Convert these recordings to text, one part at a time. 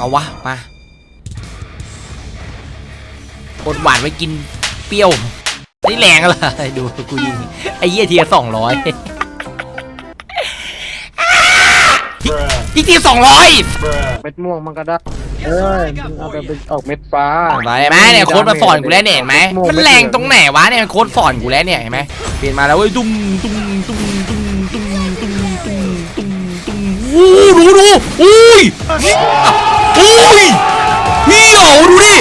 เอาวะ มาอดหวานไว้กินเปรี้ยว นี่แรงอะไรดูกูยิง ไอ้เหี้ยเทียสองร้อยจริงๆสองร้อยเม็ดม่วงมันก็ได้ เออเอาไปเป็นออกเม็ดฟ้ามาเห็นไหมเนี่ยโค้ดมาสอนกูแล้วเนี่ยเห็นไหมมันแรงตรงไหนวะเนี่ยโค้ดสอนกูแล้วเนี่ยเห็นไหมเปลี่ยนมาแล้วเว้ยตุ้มตุ้มตุ้มตุ้มตุ้มตุ้มตุ้มตุ้มตุ้ม อู้ดูดูอุ้ยอุ้ยเฮียโอ้ดูดิ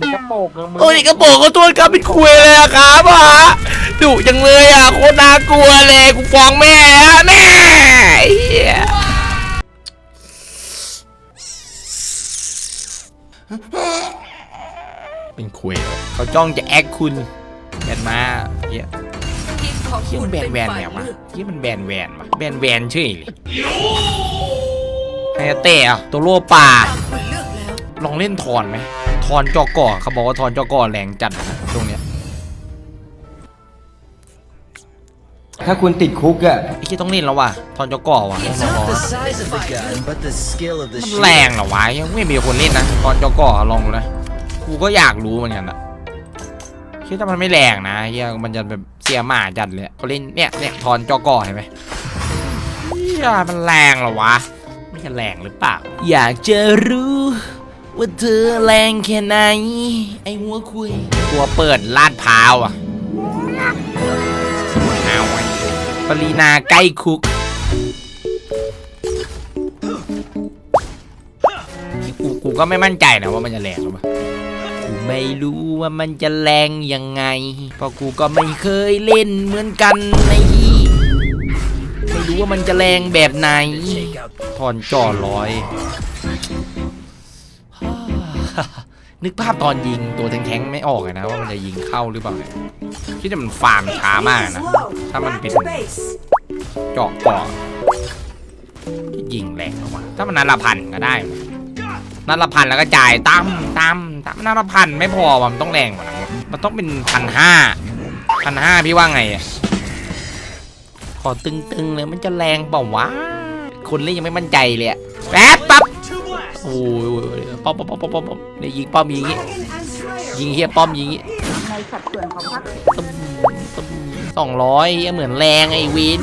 มีกระโปรงนะมึงโอ้ยกระโปรงก็ตัวครับเป็นคุยเลยอะครับฮะดุจังเลยอะโคตรน่ากลัวเลยกูฟ้องแม่อะแม่เฮียเป็นคุยเขาจ้องจะแอคคุณแบนมาเฮียทีมของ เฮียคุมัณนแบนเป็นแวนฝ่ายแนววะเลือกเฮียมันแบนแวนวะแบนแวนเฉยเลยไฮยาเตะอะตัวโลป่าตามคุณเลือกแล้วลองเล่นทอนไหมทอนจอก่อเขาบอกว่าทอนจอก่อแรงจัดนะตรงเนี้ยถ้าคุณติดคุกอะไอ้ที่ต้องเล่นแล้วว่ะทอนจอก่อว่ะ It's ต้อง not รอ the วะ size of the gun but the skill of the มันแรงเหรอวะยังไม่มีคนเล่นนะทอนจอก่อลองดูนะกูก็อยากรู้เหมือนกันอะคิดว่ามันไม่แรงนะเฮียมันจะแบบ เสียหมาจัดเลยเขาเล่นเนี่ยเนี่ยทอนจอก่อเห็นไหมเฮียมันแรงเหรอวะ ไม่ใช่แรงหรือเปล่า อยากจะรู้ว่าเธอแรงแค่ไหน ไอ้หัวคุย ตัวเปิดลาดพร้าวอะเอาไว้ปรีนาใกล้คุกกูกูก็ไม่มั่นใจนะว่ามันจะแรงหรือเปล่า กูไม่รู้ว่ามันจะแรงยังไงเพราะกูก็ไม่เคยเล่นเหมือนกันในที่ไม่รู้ว่ามันจะแรงแบบไหนถอนจ่อร้อย นึกภาพตอนยิงตัวแทงๆไม่ออกเลยนะ ว่ามันจะยิงเข้าหรือเปล่าคิดว่ามันฟาร์มช้ามากนะ ถ้ามันเป็นเจาะกาะที่ยิงแรงออกมาถ้ามันนัดละพันก็ได้นะนัดละพันแล้วก็จ่ายตั้มตั้มตั้มนัดละพันไม่พอว่ะมันต้องแรงกว่านั้นว่ะมันต้องเป็นพันห้าพันห้าพี่ว่าไงอะขอตึงๆเลยมันจะแรงเปล่าวะคนเล่นยังไม่มั่นใจเลยอะแป๊บปั๊บโอ้ยป้อมป้อมป้อมป้อมป้อมป้อมเนี่ยยิงป้อมยิงงี้ยิงเฮียป้อมยิงงี้ในสัดส่วนของพรรคตุ้มตุ้มสองร้อยเหมือนแรงไอ้เวน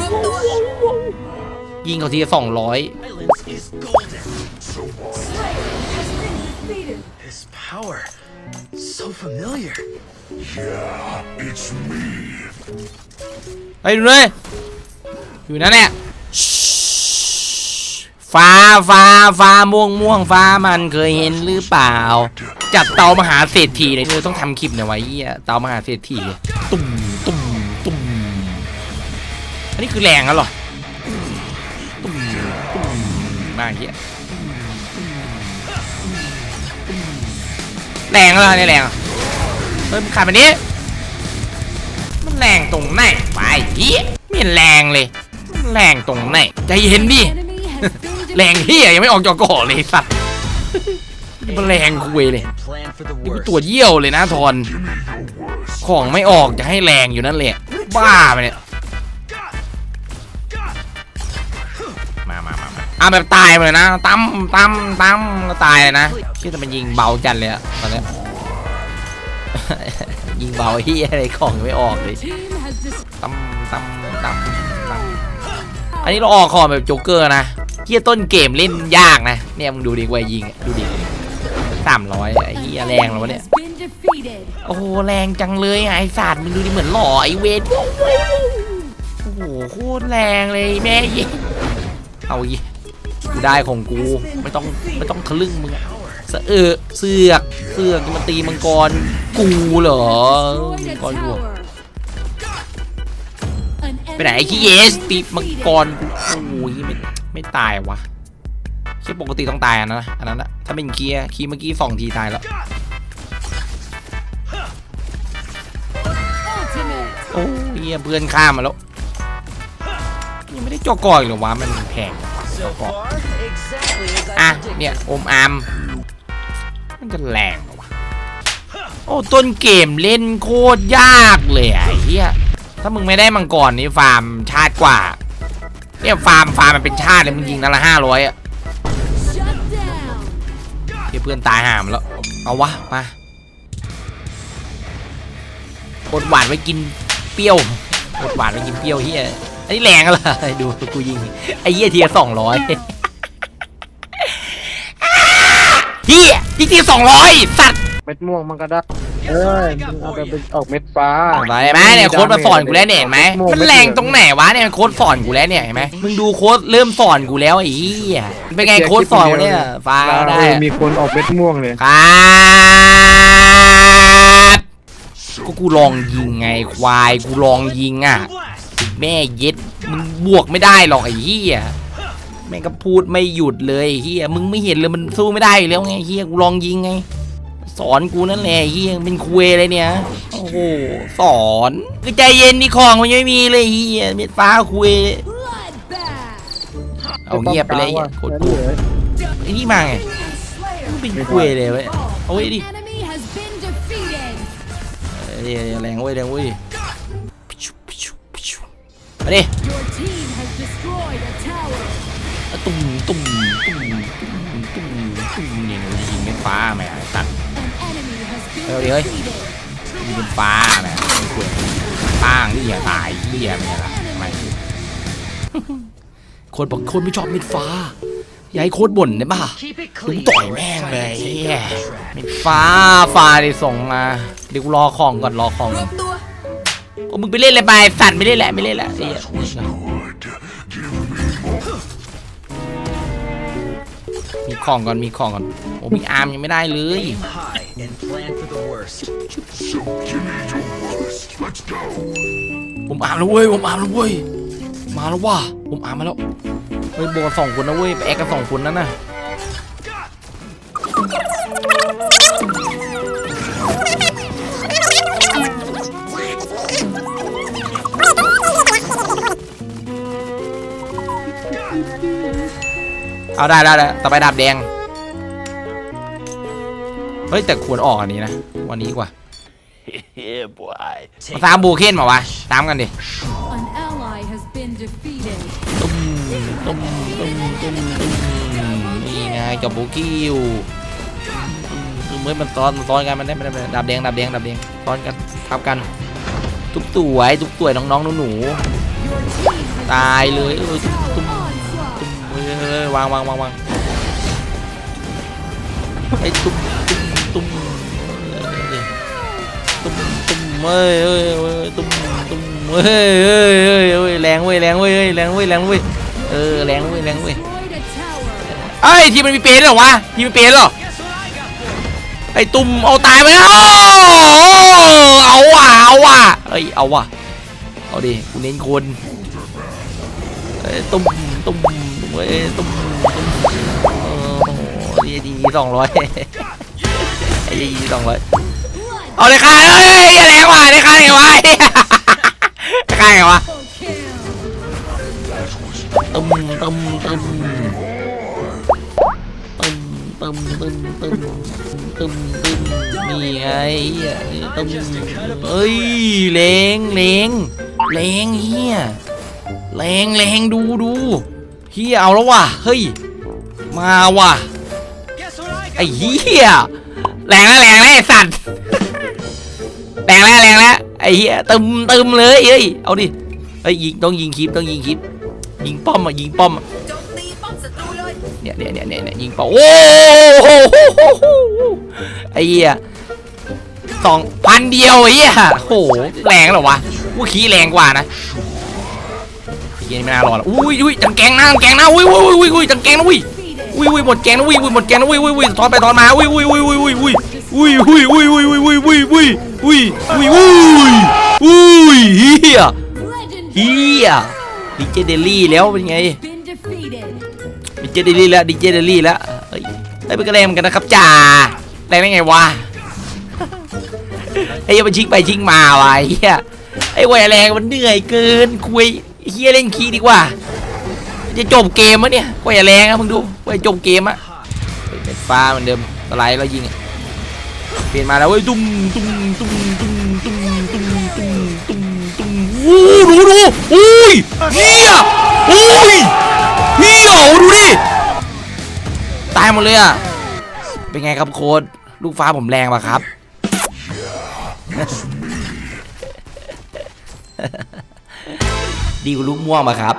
ยิงเขาทีสองร้อย so familiar. ไปดูเลยอยู่นั่นแหละฟ้าฟ้าฟ้าม่วงม่วงฟ้ามันเคยเห็นหรือเปล่า จับเตามหาเศรษฐีเลยเธอต้องทำคลิปเนี่ยไว้เหี้ยเตามหาเศรษฐีตุ่มตุ่มตุ่มอันนี้คือแรงแล้วเหรอตุ่มตุ่มมาเหี้ยแรงแล้วเนี่ยแรงอะ เฮ้ยมึงขาดแบบนี้ มันแรงตรงไหนไปเหี้ยไม่แรงเลยมันแรงตรงไหนใจเย็นดิ แรงเฮียยังไม่ออกจอก่อเลยสัตว์มันแรงคุยเลยนี่กูตรวจเยี่ยวเลยนะทอน ของไม่ออกจะให้แรงอยู่นั่นแหละ บ้าไปเนี่ย มามามามาอะแบบตายไปเลยนะตั้มตั้มตั้มก็ตายเลยนะที่จะมันยิงเบาจัดเลยอะตอนนี้ เบาเฮียอะไรของไม่ออกเลยตั้มตั้มตั้มตั้มอันนี้เราออกคอแบบโจ๊กเกอร์นะเฮียต้นเกมเล่นยากนะ เนี่ยมึงดูดิวัยยิงอะดูดิสามร้อยไอ้เฮียแรงแล้ววะเนี่ย โอ้โหแรงจังเลยอะไอ้สัตว์มึงดูดิเหมือนหล่อไอ้เวทโอ้โหโคตรแรงเลยแม่ยิงเอาอีกกูได้ของกูไม่ต้องไม่ต้องทะลึ่งมึงอะ สะเออเสือกเสือกจะมาตีมังกรกูเหรอมังกรกูไปไหนไอ้ขี้เยสตีมังกรกูโอ้ยไม่ไม่ตายวะคิดปกติต้องตายอันนั้นะอันนั้นนะถ้าเป็นเคียคีเมื่อกี้สองทีตายแล้วโอ้ยเพื่อนข้ามมาแล้วยังไม่ได้จอกอยหรอวะมันแพงจอกอ far, exactly as อะเนี่ยโอมอาร์ม มันจะแรงหรอวะโอ้ต้นเกมเล่นโคตรยากเลยไอ้เหี้ยถ้ามึงไม่ได้มังกรนี่ฟาร์มชาติกว่าเนี่ยฟาร์มฟาร์มมันเป็นชาติเลยมึงยิงนัดละห้าร้อยอะเฮียเพื่อนตายห่ามแล้ว เอาวะมาอดหวานไว้กินเปรี้ยวอดหวานไว้กินเปรี้ยวเฮียอันนี้แรงอะไรดูกูยิงไอ้เฮียเทียสองร้อย เฮียจริงๆสองร้อยสัตว์เม็ดม่วงมันก็ได้เอ้ยมันเอาแต่ไปออกเม็ดฟ้ามาเห็นไหมเนี่ยโค้ดมาสอนกูแล้วเนี่ยเห็นไหมมันแรงตรงไหนวะเนี่ยโค้ดสอนกูแล้วเนี่ยเห็นไหมมึงดูโค้ดเริ่มสอนกูแล้วไอ้เหี้ยเป็นไงโค้ดสอนกูเนี่ยฟ้าได้เออมีคนออกเม็ดม่วงเลยครับก็กูลองยิงไงควายกูลองยิงอะแม่เย็ดมึงบวกไม่ได้หรอกไอ้เหี้ย แม่งก็พูดไม่หยุดเลยไอ้เหี้ยมึงไม่เห็นเลยมันสู้ไม่ได้อยู่แล้วไงเหี้ยกูลองยิงไง สอนกูนั่นแหละเฮียเป็นคุยเลยเนี่ยโอ้โหสอนคือใจเย็นดิของมันยังไม่มีเลยเฮียเม็ดฟ้าคุยเอาเงียบไปเลยเหี้ยโคตรกูไอ้นี่มาไงมันเป็นคุยเลยเว้ยเอาไว้ดิ enemy has been defeated. เดี๋ยวแรงเว้ยแรงเว้ยมาดิ ตุ่มตุ่มตุ่มตุ่มตุ่มตุ่มเนี่ยยิงเม็ดฟ้าแม่ตัด An enemy has been Ơi, ơi. defeated. ยิงเป็นฟ้าแม่ไม่คุยป้างนี่อย่าตายเฮียไม่ละไม่คนบอกคนไม่ชอบมิดฟ้าอย่าให้โคตรบ่นได้ป่ะถึงต่อยแม่งเลยเฮียมิดฟ้าฟ้าได้ส่งมาเดี๋ยวกูรอของก่อนรอของรวมตัวโอ้มึงไปเล่นเลยไปสัตว์ไม่เล่นแหละไม่เล่นแหละเฮีย มีของก่อนมีของก่อนโอ้มีอาร์มยังไม่ได้เลยผมอาร์มแล้วเว้ยผมอาร์มแล้วเว้ยมาแล้วว่ะผมอาร์มมาแล้วเฮ้ยโบกันสองคนนะเว้ยไปแอคกันสองคนนั่นน่ะ เอาได้ได้ได้ต่อไปดาบแดง เฮ้ยแต่ควรออกอันนี้นะ วันนี้ดีกว่า Yeah, boy. มาตามบูเคนมาวะ ตามกันดิ An ally has been defeated. ตุ้มตุ้มตุ้มตุ้มตุ้มนี่ไงกับบูคิวตุ้มตุ้มเมื่อมันซ้อนมันซ้อนกันมันได้ไม่ได้ไม่ได้ดาบแดงดาบแดงดาบแดงซ้อนกันทับกันทุกสวยทุกสวยน้องๆหนู Your team has ๆตายเลยเออตุ้ม เฮ้ยเฮ้ยวางวางวางวางไอ้ตุ้มตุ้มตุ้มตุ้มตุ้มเฮ้ยเฮ้ยเฮ้ยตุ้มตุ้มเฮ้ยเฮ้ยเฮ้ยเฮ้ยแรงเว้ยแรงเว้ยเฮ้ยแรงเว้ยแรงเว้ยเออแรงเว้ยแรงเว้ย Destroyed a tower. เอ้ยทีมมันมีเปรย์ด้วยเหรอวะทีมมีเปรย์เหรอไอ้ตุ่มเอาตายไปแล้วเอาว่ะเอาว่ะเอ้ยเอาว่ะเอาดิกูเน้นคน ตุ้มตุ้มเว้ยตุ้มตุ้มโอ้โหดีสองร้อยไอ้ดีสองร้อยเอาเลยค่ะเอ้ยแรงว่ะเลยค่ะไงวะไงวะตุ้มตุ้มตุ้มตุ้มตุ้มตุ้มตุ้มตึมนี่ไงตึมเอ้ยเลงเลงเลงเฮีย เลงเลงดูดูเฮียเอาแล้วว่ะเฮ้ยมาว่ะไอ้เฮียแรงแล้วแรงแล้วไอ้สัตว์แรงแล้วแรงแล้วไอ้เฮียตึมตึมเลยเฮ้ยเอาดิเฮ้ยยิงต้องยิงคลิปต้องยิงคลิปยิงป้อมอะยิงป้อมเนี่ยเนี่ยเนี่ยเนี่ยเนี่ยยิงเป่าโอ้โหไอ้เหี้ยสองพันเดียวไอ้เหี้ยโอ้โหแรงเหรอวะว่าขี้แรงกว่านะ เหี้ยนี่ไม่น่ารอดอุ้ยอุ้ยจังแกงนะจังแกงนะอุ้ยอุ้ยอุ้ยอุ้ยอุ้ยจังแกงนะอุ้ยอุ้ยอุ้ยหมดแกงนะอุ้ยอุ้ยหมดแกงนะอุ้ยอุ้ยอุ้ยทอนไปทอนมาอุ้ยอุ้ยอุ้ยอุ้ยอุ้ยอุ้ยอุ้ยอุ้ยอุ้ยอุ้ยอุ้ยอุ้ยอุ้ยอุ้ยอุ้ยอุ้ยอุ้ยอุ้ยเฮียเฮียดิเจเดลี่แล้วเป็นไงดิเจเดลี่แล้วดิเจเดลี่แล้วเอ้ยได้ยเป็นกระแรงเหมือนกันนะครับจ่าแรงได้ไงวะไอ้เหี้ยมันชิงไปชิงมาวะไอ้เหี้ยไอ้วัยแรงมันเหนื่อยเกินคุย เหี้ยเล่นคีดีกว่า จะจบเกมมะเนี่ยวัยแรงอะมึงดูวัยจบเกมอะเป็นฟ้าเหมือนเดิมสไลด์แล้วยิงเปลี่ยนมาแล้วเว้ยตุ้มตุ้มตุ้มตุ้มตุ้มตุ้มตุ้มตุ้มตุ้มวู้ดูดูอุ้ยเนี่ยอุ้ยเฮียโอ้ดูดิตายหมดเลยอะเป็นไงครับโค้ดลูกฟ้าผมแรงปะครับ Ha ha ha. ดีกว่าลูกม่วงปะครับ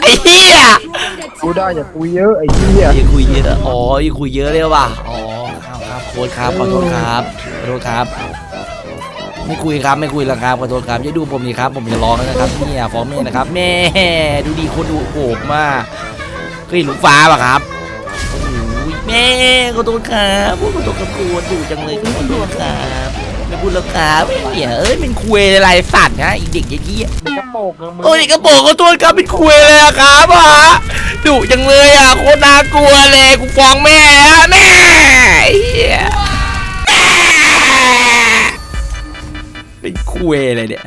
ไอ้เหี้ยกูได้อย่าคุยเยอะไอ้เหี้ยอย่าคุยเยอะอ๋ออย่าคุยเยอะเลยว่ะอ๋อครับครับโค้ดครับขอโทษครับขอโทษครับ ไม่คุยครับไม่คุยแล้วครับขอโทษครับอย่าดูผมนี่ครับ ผมจะร้องแล้วนะครับเนี่ยฟ้องแม่นะครับแม่ดูดีคนดูโอบมากเคยเห็นลูกฟ้าป่ะครับโอ้ยแม่ขอโทษครับขอโทษครับคุณดูจังเลยขอโทษครับ ไม่พูดแล้วครับเหี้ยเอ้ยเป็นคุยอะไรสัตว์นะอีเด็กเยี่ยกระโปงนะมึงโอ้ยกระโปงขอโทษครับเป็นคุยเลยอะครับฮะดุจังเลยอะโคตรน่ากลัวเลยกูฟ้องแม่อะแม่เหี้ยแม่เป็นคุยเลยเนี่ย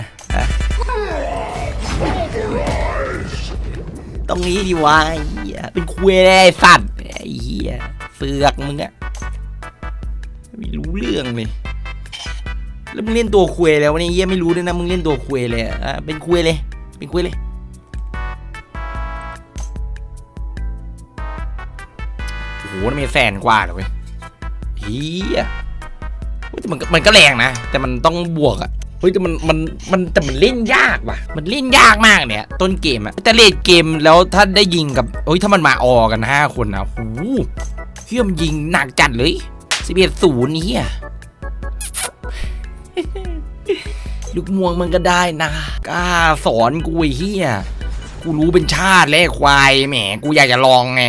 ตรงนี้ดิวะเหี้ยเป็นคุยเลยไอ้สัตว์ไอ้เหี้ยเสือกมึงอะไม่รู้เรื่องเลย แล้วมึงเล่นตัวคุยแล้ววะเนี่ยเหี้ยไม่รู้ด้วยนะมึงเล่นตัวคุยเลยอะเป็นคุยเลย เป็นคุยเลยโอ้โหมันมีแสนกว่าเลยเว้ยเฮียเฮ้ยแต่มันมันก็แรงนะ แต่มันต้องบวกอะเฮ้ยแต่มันมันมันแต่มันเล่นยากว่ะ มันเล่นยากมากเนี่ย ต้นเกมอะแต่เล่นเกมแล้วถ้าได้ยิงกับเฮ้ยถ้ามันมาออกันห้าคนนะโอ้โหเฮียมยิงหนักจัดเลยสิบเอ็ดศูนย์เฮีย ลูกม่วงมันก็ได้นะกล้าสอนกูไอ้เฮียกูรู้เป็นชาติแล้วไอ้ควายแหมกูอยากจะลองไง